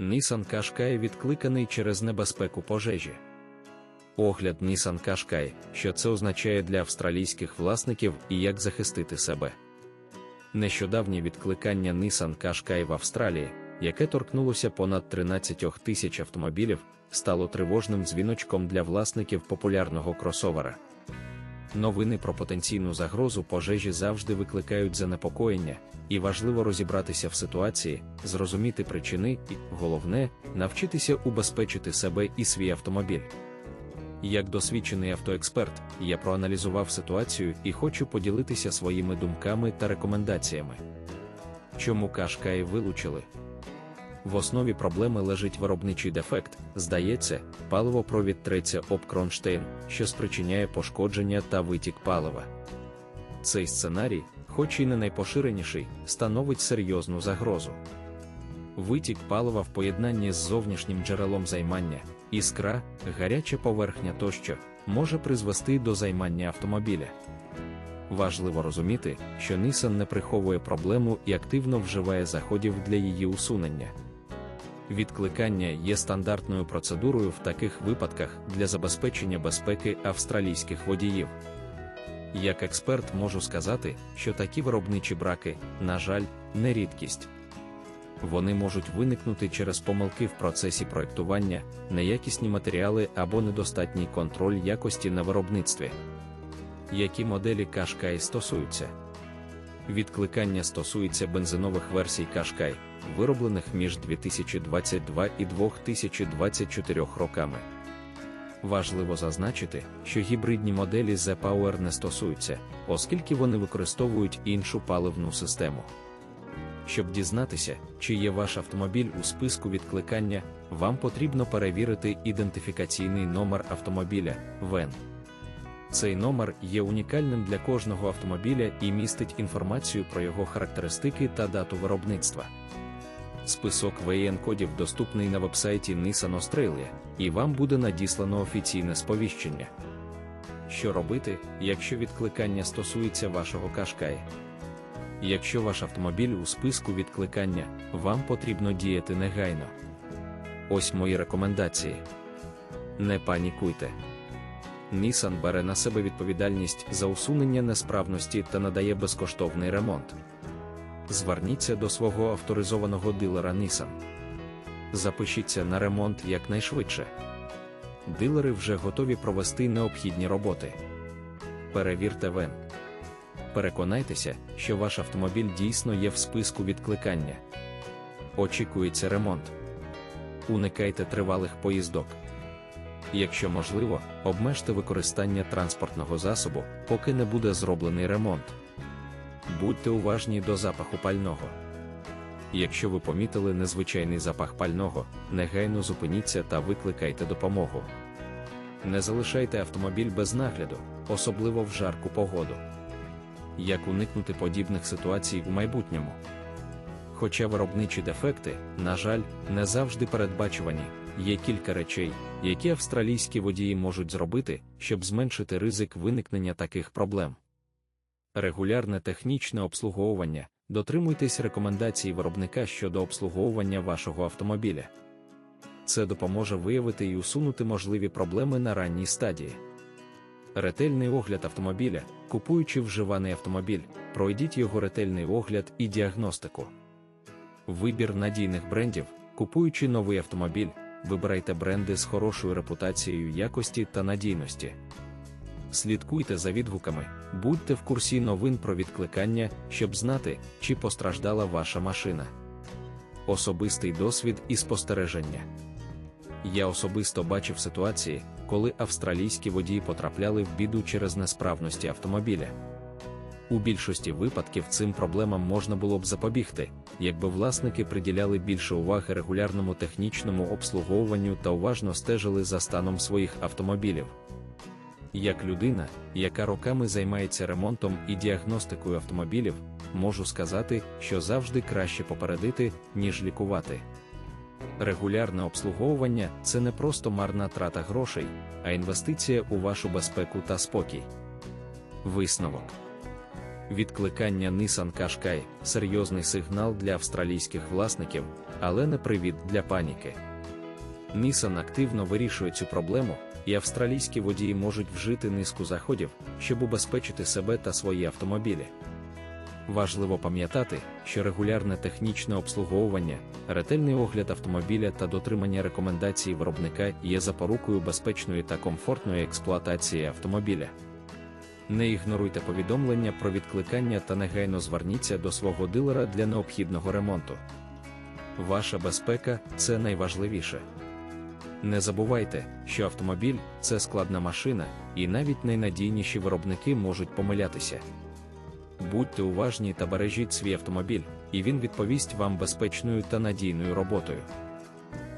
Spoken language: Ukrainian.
Nissan Qashqai відкликаний через небезпеку пожежі. Огляд Nissan Qashqai, що це означає для австралійських власників і як захистити себе. Нещодавнє відкликання Nissan Qashqai в Австралії, яке торкнулося понад 13 тисяч автомобілів, стало тривожним дзвіночком для власників популярного кросовера. Новини про потенційну загрозу пожежі завжди викликають занепокоєння, і важливо розібратися в ситуації, зрозуміти причини і, головне, навчитися убезпечити себе і свій автомобіль. Як досвідчений автоексперт, я проаналізував ситуацію і хочу поділитися своїми думками та рекомендаціями. Чому Кашкаї вилучили? В основі проблеми лежить виробничий дефект, здається, паливопровід треться об кронштейн, що спричиняє пошкодження та витік палива. Цей сценарій, хоч і не найпоширеніший, становить серйозну загрозу. Витік палива в поєднанні з зовнішнім джерелом займання, іскра, гаряча поверхня тощо, може призвести до займання автомобіля. Важливо розуміти, що Nissan не приховує проблему і активно вживає заходів для її усунення. Відкликання є стандартною процедурою в таких випадках для забезпечення безпеки австралійських водіїв. Як експерт можу сказати, що такі виробничі браки, на жаль, не рідкість. Вони можуть виникнути через помилки в процесі проектування, неякісні матеріали або недостатній контроль якості на виробництві. Які моделі Qashqai стосуються? Відкликання стосується бензинових версій Qashqai, вироблених між 2022 і 2024 роками. Важливо зазначити, що гібридні моделі The Power не стосуються, оскільки вони використовують іншу паливну систему. Щоб дізнатися, чи є ваш автомобіль у списку відкликання, вам потрібно перевірити ідентифікаційний номер автомобіля VEN. Цей номер є унікальним для кожного автомобіля і містить інформацію про його характеристики та дату виробництва. Список VN-кодів доступний на вебсайті Nissan Australia, і вам буде надіслано офіційне сповіщення. Що робити, якщо відкликання стосується вашого Кашкаї? Якщо ваш автомобіль у списку відкликання, вам потрібно діяти негайно. Ось мої рекомендації. Не панікуйте. Nissan бере на себе відповідальність за усунення несправності та надає безкоштовний ремонт. Зверніться до свого авторизованого дилера Nissan. Запишіться на ремонт якнайшвидше. Дилери вже готові провести необхідні роботи. Перевірте ВЕН. Переконайтеся, що ваш автомобіль дійсно є в списку відкликання. Очікується ремонт. Уникайте тривалих поїздок. Якщо можливо, обмежте використання транспортного засобу, поки не буде зроблений ремонт. Будьте уважні до запаху пального. Якщо ви помітили незвичайний запах пального, негайно зупиніться та викликайте допомогу. Не залишайте автомобіль без нагляду, особливо в жарку погоду. Як уникнути подібних ситуацій у майбутньому? Хоча виробничі дефекти, на жаль, не завжди передбачувані, є кілька речей, які австралійські водії можуть зробити, щоб зменшити ризик виникнення таких проблем. Регулярне технічне обслуговування. Дотримуйтесь рекомендацій виробника щодо обслуговування вашого автомобіля. Це допоможе виявити і усунути можливі проблеми на ранній стадії. Ретельний огляд автомобіля, купуючи вживаний автомобіль, пройдіть його ретельний огляд і діагностику. Вибір надійних брендів, купуючи новий автомобіль, вибирайте бренди з хорошою репутацією якості та надійності. Слідкуйте за відгуками, будьте в курсі новин про відкликання, щоб знати, чи постраждала ваша машина. Особистий досвід і спостереження. Я особисто бачив ситуації, коли австралійські водії потрапляли в біду через несправності автомобіля. У більшості випадків цим проблемам можна було б запобігти, якби власники приділяли більше уваги регулярному технічному обслуговуванню та уважно стежили за станом своїх автомобілів. Як людина, яка роками займається ремонтом і діагностикою автомобілів, можу сказати, що завжди краще попередити, ніж лікувати. Регулярне обслуговування це не просто марна трата грошей, а інвестиція у вашу безпеку та спокій. Висновок відкликання Nissan Qashqai – серйозний сигнал для австралійських власників, але не привід для паніки. Nissan активно вирішує цю проблему, і австралійські водії можуть вжити низку заходів, щоб убезпечити себе та свої автомобілі. Важливо пам'ятати, що регулярне технічне обслуговування, ретельний огляд автомобіля та дотримання рекомендацій виробника є запорукою безпечної та комфортної експлуатації автомобіля. Не ігноруйте повідомлення про відкликання та негайно зверніться до свого дилера для необхідного ремонту. Ваша безпека це найважливіше. Не забувайте, що автомобіль це складна машина, і навіть найнадійніші виробники можуть помилятися. Будьте уважні та бережіть свій автомобіль, і він відповість вам безпечною та надійною роботою.